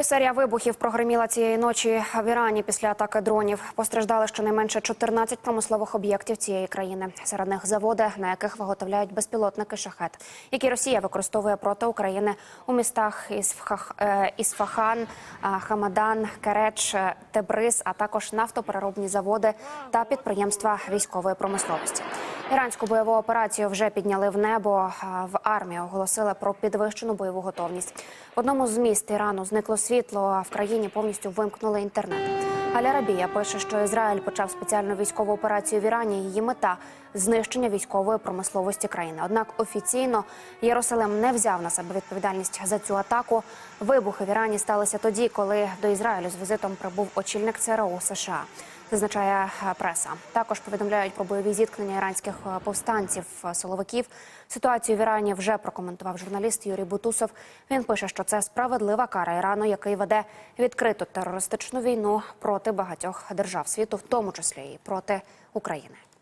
Серія вибухів прогреміла цієї ночі в Ірані після атаки дронів. Постраждали щонайменше 14 промислових об'єктів цієї країни. Серед них заводи, на яких виготовляють безпілотники шахет, які Росія використовує проти України у містах е, Ісфахан, е, Хамадан, Кереч, е, Тебриз, а також нафтопереробні заводи та підприємства військової промисловості. Іранську бойову операцію вже підняли в небо. В армії оголосили про підвищену бойову готовність. В одному з міст Ірану зникло світло, а в країні повністю вимкнули інтернет. Аля Рабія пише, що Ізраїль почав спеціальну військову операцію в Ірані. Її мета знищення військової промисловості країни. Однак офіційно Єрусалим не взяв на себе відповідальність за цю атаку. Вибухи в Ірані сталися тоді, коли до Ізраїлю з візитом прибув очільник ЦРУ США зазначає е, преса. Також повідомляють про бойові зіткнення іранських е, повстанців е, силовиків. Ситуацію в Ірані вже прокоментував журналіст Юрій Бутусов. Він пише, що це справедлива кара Ірану, який веде відкриту терористичну війну проти багатьох держав світу, в тому числі і проти України.